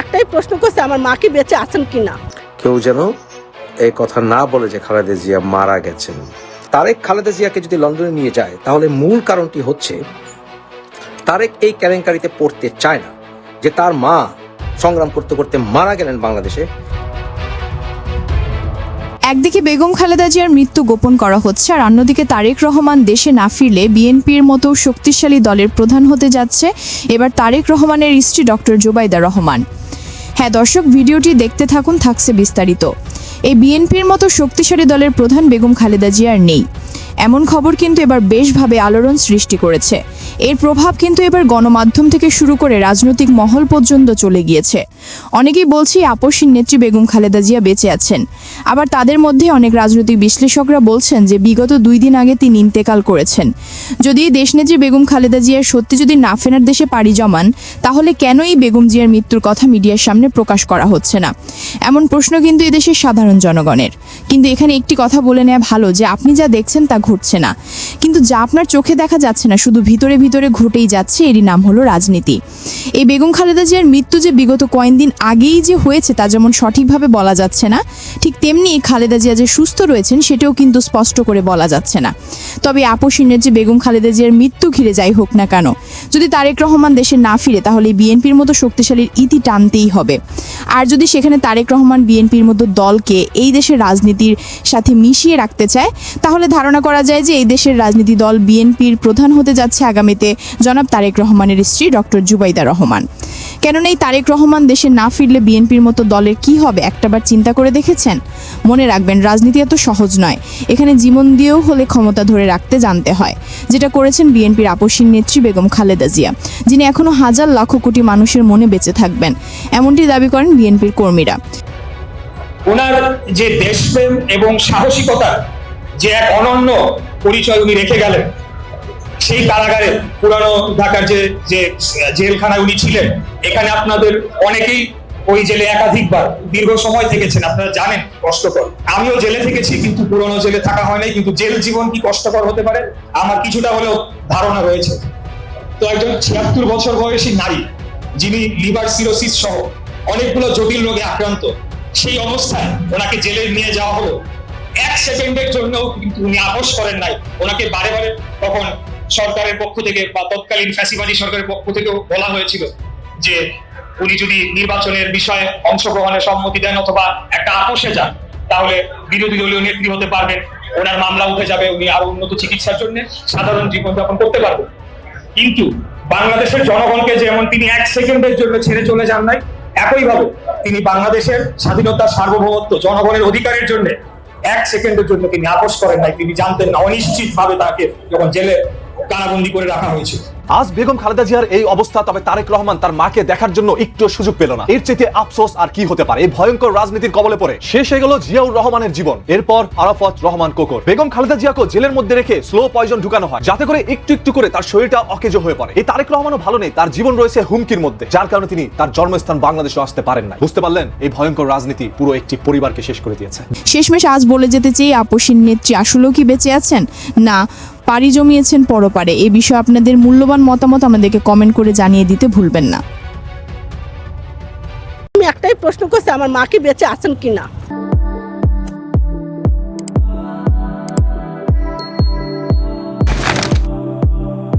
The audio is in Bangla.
একটাই প্রশ্ন করছি আমার মা কি বেঁচে আছেন কিনা? কেউ যেন এই কথা না বলে যে খালেদা জিয়া মারা গেছেন। তারেক খালেদা জিয়াকে যদি লন্ডনে নিয়ে যায় তাহলে মূল কারণটি হচ্ছে তারেক এই কেলেঙ্কারিতে পড়তে চায় না যে তার মা সংগ্রাম করতে করতে মারা গেলেন বাংলাদেশে। একদিকে বেগম খালেদা জিয়ার মৃত্যু গোপন করা হচ্ছে আর অন্যদিকে তারেক রহমান দেশে না ফিরলে বিএনপির মতো শক্তিশালী দলের প্রধান হতে যাচ্ছে। এবার তারেক রহমানের স্ত্রী ডক্টর জোবাইদা রহমান। হ্যাঁ দর্শক, ভিডিওটি দেখতে থাকুন, থাকছে বিস্তারিত। এই বিএনপির মতো শক্তিশালী দলের প্রধান বেগম খালেদা জিয়ার নেই। এমন খবর কিন্তু এবার বেশভাবে আলোড়ন সৃষ্টি করেছে। এর প্রভাব কিন্তু এবার গণমাধ্যম থেকে শুরু করে রাজনৈতিক মহল পর্যন্ত চলে গিয়েছে। অনেকেই বলছে আপসীর নেত্রী বেগম খালেদা জিয়া বেঁচে আছেন। আবার তাদের মধ্যে অনেক রাজনৈতিক বিশ্লেষকরা বলছেন যে বিগত দুই দিন আগে তিনি ইন্তেকাল করেছেন। যদি দেশনেত্রী বেগম খালেদা জিয়ার সত্যি যদি না ফেরার দেশে পাড়ি জমান, তাহলে কেনই বেগম জিয়ার মৃত্যুর কথা মিডিয়ার সামনে প্রকাশ করা হচ্ছে না? এমন প্রশ্ন কিন্তু এদেশের সাধারণ জনগণের। কিন্তু এখানে একটি কথা বলে নেওয়া ভালো যে আপনি যা দেখছেন তা ঘটছে না। কিন্তু যা আপনার চোখে দেখা যাচ্ছে না, শুধু ভিতরে ভিতরে ঘটেই যাচ্ছে, এরই নাম হলো রাজনীতি। এই বেগম খালেদা জিয়ার মৃত্যু যে বিগত কয়েকদিন আগেই যে হয়েছে, তা যেমন সঠিকভাবে বলা যাচ্ছে না, ঠিক তেমনি খালেদা জিয়া যে সুস্থ রয়েছেন, সেটাও কিন্তু স্পষ্ট করে বলা যাচ্ছে না। তবে আপসিনের যে বেগম খালেদা জিয়ার মৃত্যু ঘিরে যাই হোক না কেন, যদি তারেক রহমান দেশে না ফিরে, তাহলে বিএনপির মতো শক্তিশালীর ইতি টানতেই হবে। আর যদি সেখানে তারেক রহমান বিএনপির মতো দলকে এই দেশের রাজনীতির সাথে মিশিয়ে রাখতে চায়, তাহলে ধারণা করা যায় যে এই দেশের রাজনীতি দল বিএনপির প্রধান হতে যাচ্ছে আগামীতে জনাব তারেক রহমানের স্ত্রী ডক্টর জুবাইদা রহমান। কেননা এই তারেক রহমান দেশে না ফিরলে বিএনপির মতো দলের কি হবে? একটাবার চিন্তা করে দেখেছেন? মনে রাখবেন, রাজনীতি এত সহজ নয়। এখানে জীবন দিয়েও হলে ক্ষমতা ধরে রাখতে জানতে হয়। যেটা করেছেন বিএনপির আপসীর নেত্রী বেগম খালেদা জিয়া, যিনি এখনও হাজার লাখো কোটি মানুষের মনে বেঁচে থাকবেন। এমনটি দাবি করেন বিএনপির কর্মীরা। ওনার যে দেশপ্রেম এবং সাহসিকতা যে এক অনন্য পরিচয় উনি রেখে গেলেন সেই কারাগারে পুরানো ঢাকার যে যে, জেলখানায় উনি ছিলেন, এখানে আপনাদের অনেকেই ওই জেলে একাধিকবার দীর্ঘ সময় থেকেছেন, আপনারা জানেন, কষ্টকর। আমিও জেলে থেকেছি, কিন্তু পুরনো জেলে থাকা হয় নাই, কিন্তু জেল জীবন কি কষ্টকর হতে পারে? আমার কিছুটা হলেও ধারণা রয়েছে। তো একজন ছিয়াত্তর বছর বয়সী নারী, যিনি লিভার সিরোসিস সহ অনেকগুলো জটিল রোগে আক্রান্ত, সেই অবস্থায় ওনাকে জেলে নিয়ে যাওয়া হলো। এক সেকেন্ডের জন্য কিন্তু উনি আপোষ করেন নাই। ওনাকে বারে বারে তখন সরকারের পক্ষ থেকে বা তৎকালীন ফ্যাসিবাদী সরকারের পক্ষ থেকেও বলা হয়েছিল যে উনি যদি নির্বাচনের বিষয়ে অংশগ্রহণে সম্মতি দেন অথবা একটা আপোষে যান, তাহলে বিরোধী দলীয় নেত্রী হতে পারবেন। ওনার মামলা উঠে যাবে, উনি আরও উন্নত চিকিৎসার জন্য সাধারণ জীবনযাপন করতে পারবেন কিন্তু বাংলাদেশের জনগণকে যেমন তিনি এক সেকেন্ডের জন্য ছেড়ে চলে যান নাই, একইভাবে তিনি বাংলাদেশের স্বাধীনতা সার্বভৌমত্ব, জনগণের অধিকারের জন্য এক সেকেন্ডের জন্য তিনি আপোষ করেন নাই। তিনি জানতেন না অনিশ্চিত ভাবে তাকে যখন জেলে কারাবন্দি করে রাখা হয়েছিল আজ বেগম খালেদা জিয়ার এই অবস্থা, তবে তারেক রহমান তার মাকে দেখার জন্য একটু সুযোগ পেল না। এর চাইতে আফসোস আর কি হতে পারে? এই ভয়ঙ্কর রাজনীতির কবলে পড়ে। শেষ হয়ে গেল জিয়াউর রহমানের জীবন। এরপর আরাফত রহমান কোকর। বেগম খালেদা জিয়াকে জেলের মধ্যে রেখে স্লো পয়জন ঢুকানো হয়, যাতে করে একটু একটু করে তার শরীরটা অকেজ হয়ে পড়ে। এই তারেক রহমানও ভালো নেই, তার জীবন রয়েছে হুমকির মধ্যে, যার কারণে তিনি তার জন্মস্থান বাংলাদেশে আসতে পারেন না বুঝতে পারলেন, এই ভয়ঙ্কর রাজনীতি পুরো একটি পরিবারকে শেষ করে দিয়েছে। শেষমেশ আজ বলে যেতে চেয়ে আপসীর নেত্রী আসলেও কি বেঁচে আছেন? না, পাড়ি জমিয়েছেন পরপারে। এই বিষয়ে আপনাদের মূল্যবান মতামত আমাদেরকে কমেন্ট করে জানিয়ে দিতে ভুলবেন না। আমি একটাই প্রশ্ন করছি, আমার মাকে বেঁচে আছেন কিনা?